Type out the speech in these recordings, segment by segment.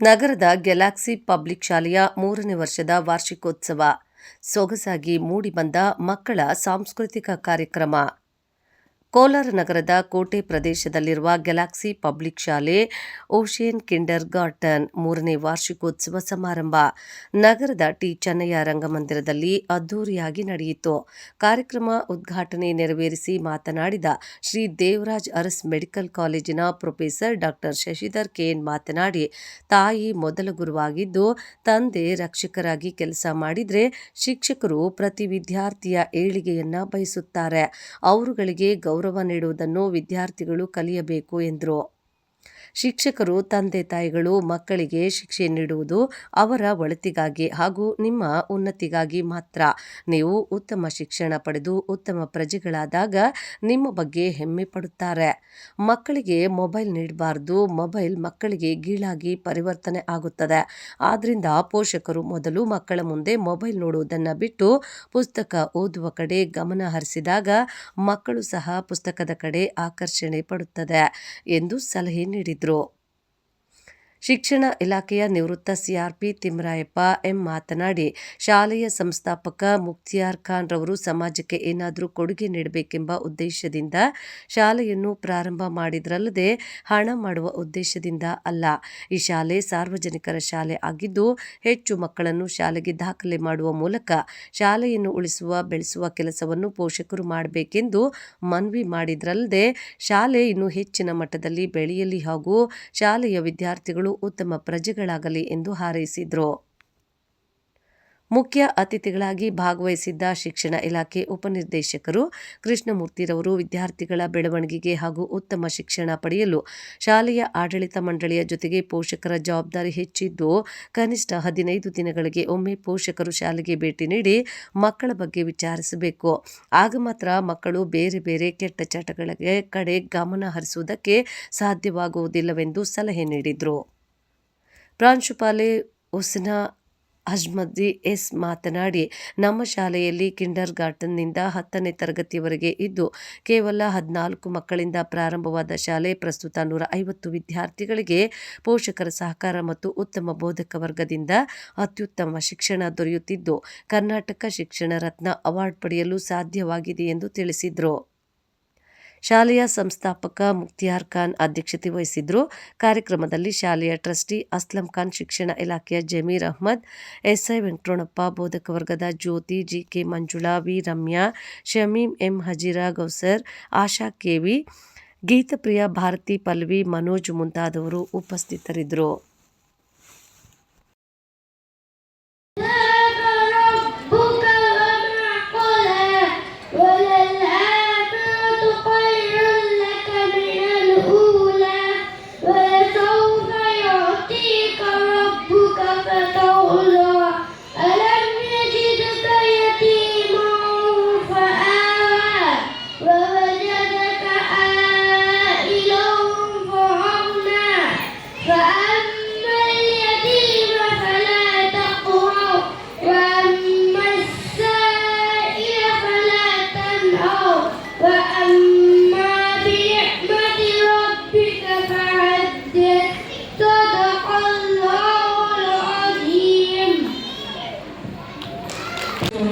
ನಗರದ galaxy public ಶಾಲೆಯ ಮೂರನೇ ವರ್ಷದ ವಾರ್ಷಿಕೋತ್ಸವ. ಸೊಗಸಾಗಿ ಮೂಡಿಬಂದ ಮಕ್ಕಳ ಸಾಂಸ್ಕೃತಿಕ ಕಾರ್ಯಕ್ರಮ. ಕೋಲಾರ ನಗರದ ಕೋಟೆ ಪ್ರದೇಶದಲ್ಲಿರುವ ಗ್ಯಾಲಾಕ್ಸಿ ಪಬ್ಲಿಕ್ ಶಾಲೆ ಓಷಿಯನ್ ಕಿಂಡರ್ ಗಾರ್ಟನ್ ಮೂರನೇ ವಾರ್ಷಿಕೋತ್ಸವ ಸಮಾರಂಭ. ನಗರದ ಟಿ ಚೆನ್ನಯ್ಯ ರಂಗಮಂದಿರದಲ್ಲಿ ಅದ್ದೂರಿಯಾಗಿ ನಡೆಯಿತು. ಕಾರ್ಯಕ್ರಮ ಉದ್ಘಾಟನೆ ನೆರವೇರಿಸಿ ಮಾತನಾಡಿದ ಶ್ರೀ ದೇವರಾಜ್ ಅರಸ್ ಮೆಡಿಕಲ್ ಕಾಲೇಜಿನ professor doctor Shashidhar K N ಮಾತನಾಡಿ, ತಾಯಿ ಮೊದಲ ಗುರುವಾಗಿದ್ದು, ತಂದೆ ರಕ್ಷಕರಾಗಿ ಕೆಲಸ ಮಾಡಿದರೆ ಶಿಕ್ಷಕರು ಪ್ರತಿ ವಿದ್ಯಾರ್ಥಿಯ ಏಳಿಗೆಯನ್ನ ಬಯಸುತ್ತಾರೆ. ಅವರುಗಳಿಗೆ ಗೌರವ ನೀಡುವುದನ್ನು ವಿದ್ಯಾರ್ಥಿಗಳು ಕಲಿಯಬೇಕು ಎಂದರು. ಶಿಕ್ಷಕರು, ತಂದೆ ತಾಯಿಗಳು ಮಕ್ಕಳಿಗೆ ಶಿಕ್ಷೆ ನೀಡುವುದು ಅವರ ಒಳತಿಗಾಗಿ ಹಾಗೂ ನಿಮ್ಮ ಉನ್ನತಿಗಾಗಿ ಮಾತ್ರ. ನೀವು ಉತ್ತಮ ಶಿಕ್ಷಣ ಪಡೆದು ಉತ್ತಮ ಪ್ರಜೆಗಳಾದಾಗ ನಿಮ್ಮ ಬಗ್ಗೆ ಹೆಮ್ಮೆ ಪಡುತ್ತಾರೆ. ಮಕ್ಕಳಿಗೆ ಮೊಬೈಲ್ ನೀಡಬಾರ್ದು, ಮೊಬೈಲ್ ಮಕ್ಕಳಿಗೆ ಗೀಳಾಗಿ ಪರಿವರ್ತನೆ ಆಗುತ್ತದೆ. ಆದ್ದರಿಂದ ಪೋಷಕರು ಮೊದಲು ಮಕ್ಕಳ ಮುಂದೆ ಮೊಬೈಲ್ ನೋಡುವುದನ್ನು ಬಿಟ್ಟು ಪುಸ್ತಕ ಓದುವ ಕಡೆ ಗಮನ ಹರಿಸಿದಾಗ ಮಕ್ಕಳು ಸಹ ಪುಸ್ತಕದ ಕಡೆ ಆಕರ್ಷಣೆ ಪಡುತ್ತದೆ ಎಂದು ಸಲಹೆ ನೀಡಿದರು ಶಿಕ್ಷಣ ಇಲಾಖೆಯ ನಿವೃತ್ತ ಸಿಆರ್ಪಿ ತಿಮ್ಮರಾಯಪ್ಪ ಎಂ ಮಾತನಾಡಿ, ಶಾಲೆಯ ಸಂಸ್ಥಾಪಕ ಮುಕ್ತಿಯಾರ್ ಖಾನ್ ರವರು ಸಮಾಜಕ್ಕೆ ಏನಾದರೂ ಕೊಡುಗೆ ನೀಡಬೇಕೆಂಬ ಉದ್ದೇಶದಿಂದ ಶಾಲೆಯನ್ನು ಪ್ರಾರಂಭ ಮಾಡಿದ್ರಲ್ಲದೆ ಹಣ ಮಾಡುವ ಉದ್ದೇಶದಿಂದ ಅಲ್ಲ. ಈ ಶಾಲೆ ಸಾರ್ವಜನಿಕರ ಶಾಲೆ ಆಗಿದ್ದು, ಹೆಚ್ಚು ಮಕ್ಕಳನ್ನು ಶಾಲೆಗೆ ದಾಖಲೆ ಮಾಡುವ ಮೂಲಕ ಶಾಲೆಯನ್ನು ಉಳಿಸುವ, ಬೆಳೆಸುವ ಕೆಲಸವನ್ನು ಪೋಷಕರು ಮಾಡಬೇಕೆಂದು ಮನವಿ ಮಾಡಿದ್ರಲ್ಲದೆ, ಶಾಲೆ ಇನ್ನೂ ಹೆಚ್ಚಿನ ಮಟ್ಟದಲ್ಲಿ ಬೆಳೆಯಲಿ ಹಾಗೂ ಶಾಲೆಯ ವಿದ್ಯಾರ್ಥಿಗಳು ಉತ್ತಮ ಪ್ರಜೆಗಳಾಗಲಿ ಎಂದು ಹಾರೈಸಿದರು. ಮುಖ್ಯ ಅತಿಥಿಗಳಾಗಿ ಭಾಗವಹಿಸಿದ್ದ ಶಿಕ್ಷಣ ಇಲಾಖೆ ಉಪನಿರ್ದೇಶಕರು ಕೃಷ್ಣಮೂರ್ತಿರವರು ವಿದ್ಯಾರ್ಥಿಗಳ ಬೆಳವಣಿಗೆಗೆ ಹಾಗೂ ಉತ್ತಮ ಶಿಕ್ಷಣ ಪಡೆಯಲು ಶಾಲೆಯ ಆಡಳಿತ ಮಂಡಳಿಯ ಜೊತೆಗೆ ಪೋಷಕರ ಜವಾಬ್ದಾರಿ ಹೆಚ್ಚಿದ್ದು, ಕನಿಷ್ಠ ಹದಿನೈದು ದಿನಗಳಿಗೆ ಒಮ್ಮೆ ಪೋಷಕರು ಶಾಲೆಗೆ ಭೇಟಿ ನೀಡಿ ಮಕ್ಕಳ ಬಗ್ಗೆ ವಿಚಾರಿಸಬೇಕು. ಆಗ ಮಾತ್ರ ಮಕ್ಕಳು ಬೇರೆ ಬೇರೆ ಕೆಟ್ಟ ಚಟಗಳಿಗೆ ಕಡೆ ಗಮನ ಹರಿಸುವುದಕ್ಕೆ ಸಾಧ್ಯವಾಗುವುದಿಲ್ಲವೆಂದು ಸಲಹೆ ನೀಡಿದರು. ಪ್ರಾಂಶುಪಾಲೆ ಉಸ್ನಾ ಅಜ್ಮದ್ದಿ ಎಸ್ ಮಾತನಾಡಿ, ನಮ್ಮ ಶಾಲೆಯಲ್ಲಿ ಕಿಂಡರ್ ಗಾರ್ಟನ್ನಿಂದ ಹತ್ತನೇ ತರಗತಿಯವರೆಗೆ ಇದ್ದು, ಕೇವಲ ಹದಿನಾಲ್ಕು ಮಕ್ಕಳಿಂದ ಪ್ರಾರಂಭವಾದ ಶಾಲೆ ಪ್ರಸ್ತುತ ನೂರ ಐವತ್ತು ವಿದ್ಯಾರ್ಥಿಗಳಿಗೆ ಪೋಷಕರ ಸಹಕಾರ ಮತ್ತು ಉತ್ತಮ ಬೋಧಕ ವರ್ಗದಿಂದ ಅತ್ಯುತ್ತಮ ಶಿಕ್ಷಣ ದೊರೆಯುತ್ತಿದ್ದು, ಕರ್ನಾಟಕ ಶಿಕ್ಷಣ ರತ್ನ ಅವಾರ್ಡ್ ಪಡೆಯಲು ಸಾಧ್ಯವಾಗಿದೆ ಎಂದು ತಿಳಿಸಿದರು. ಶಾಲೆಯ ಸಂಸ್ಥಾಪಕ ಮುಕ್ತಿಯಾರ್ ಖಾನ್ ಅಧ್ಯಕ್ಷತೆ ವಹಿಸಿದ್ರು. ಕಾರ್ಯಕ್ರಮದಲ್ಲಿ ಶಾಲೆಯ ಟ್ರಸ್ಟಿ ಅಸ್ಲಂ ಖಾನ್ ಶಿಕ್ಷಣ ಇಲಾಖೆಯ ಜಮೀರ್ ಅಹ್ಮದ್, ಎಸ್ಐ ವೆಂಕಟೋಣಪ್ಪ ಬೋಧಕ ವರ್ಗದ Jyothi G K Manjula, V Ramya Shamim M Hajira Gousar, Asha K V Geethapriya Bharathi Palvi, Manoj ಮುಂತಾದವರು ಉಪಸ್ಥಿತರಿದ್ದರು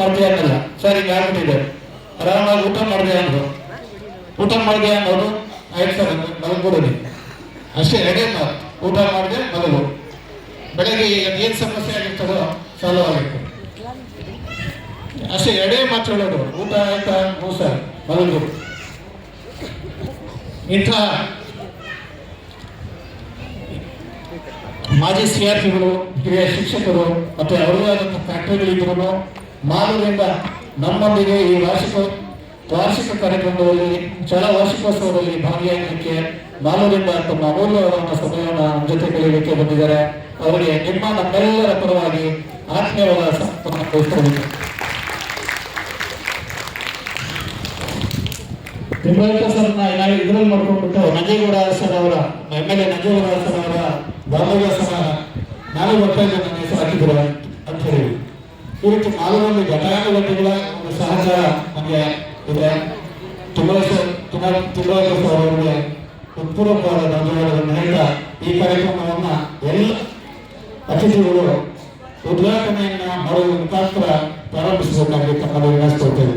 ಮಾಡಿದೆ ಅನ್ನಲ್ಲ. ಸರ್, ಈಗ ಆಗ್ಬಿಟ್ಟಿದೆ. ಆರಾಮಾಗಿ ಊಟ ಮಾಡಿದೆ ಅನ್ನೋದು ಊಟ ಮಾಡಿದೆ ಅನ್ನೋದು ಆಯ್ತು ಸರ್ ಮಲಗ್ಬಿಡೋದು. ಅಷ್ಟೇ ಎರಡೇ ಮಾತು ಊಟ ಮಾಡಿದೆ ಮಲಗು. ಬೆಳಗ್ಗೆ ಈಗ ಏನು ಸಮಸ್ಯೆ ಆಗಿರ್ತದೋ ಸಾಲ್ವ್ ಆಗಿತ್ತು ಅಷ್ಟೇ, ಎರಡೇ ಮಾತು ಹೇಳೋದು. ಊಟ ಆಯ್ತಾ? ಹ್ಞೂ ಸರ್, ಮಲಗು. ಇಂಥ ಮಾಜಿ ಸಿ ಆರ್ ಪಿಗಳು, ಹಿರಿಯ ಶಿಕ್ಷಕರು, ಮತ್ತು ಅವರದೇ ಆದಂಥ ಫ್ಯಾಕ್ಟರಿಗಳಿದ್ರು ಮಾಲೂರಿಂದ ನಮ್ಮೊಂದಿಗೆ ಈ ವಾರ್ಷಿಕ ವಾರ್ಷಿಕ ಕಾರ್ಯಕ್ರಮದಲ್ಲಿ ಜಲ ವಾರ್ಷಿಕೋತ್ಸವದಲ್ಲಿ ಭಾಗಿಯಾಗಲಿಕ್ಕೆ ಮಾಲೂರಿಂದ ತಮ್ಮ ಅಮೂಲ್ಯವಾದ ಸಮಯವನ್ನು ನಮ್ಮ ಜೊತೆ ಕಳೆಯಲಿಕ್ಕೆ ಬಂದಿದ್ದಾರೆ. ಅವರಿಗೆ ನಿಮ್ಮ ನಮ್ಮೆಲ್ಲರ ಪರವಾಗಿ ಆತ್ಮೀಯವಾದ ತಿಮ್ಮಯ್ಯ ಸರ್ನ ನಾವು ಇದ್ರಲ್ಲಿ ಮಾಡ್ಕೊಂಡ್ಬಿಟ್ಟು ನಂಜೇಗೌಡ ಸರ್ ಅವರ, M L A Nanjegowda sir ಅವರ ಬಾಲ್ಯವ್ಯಾಸನ ನಾನು ಬರ್ತಾ ಇದ್ದೆ ನನ್ನ ಹೆಸರು ಹಾಕಿದ್ರು ಕುರಿತು ನಾಲ್ಕು ಮಂದಿ ಘಟಕಾನುಘಟಿಗಳ ಒಂದು ಸಹಕಾರ ನಮಗೆ ಇದೆ. ತುಂಬಾ ತುಮಾರ್ ಅವರಿಗೆ ಹೃತ್ಪೂರ್ವಕವಾದ ಧನ್ಯವಾದಗಳನ್ನು ಹೇಳ್ತಾ ಈ ಕಾರ್ಯಕ್ರಮವನ್ನ ಎಲ್ಲ ಅತಿಥಿಗಳು ಉದ್ಘಾಟನೆಯನ್ನ ಮಾಡುವ ಮುಖಾಂತರ ಪ್ರಾರಂಭಿಸಬೇಕಾಗಿ ತಮ್ಮಲ್ಲಿ ವಿನಂತಿಸುತ್ತೇವೆ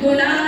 Goliath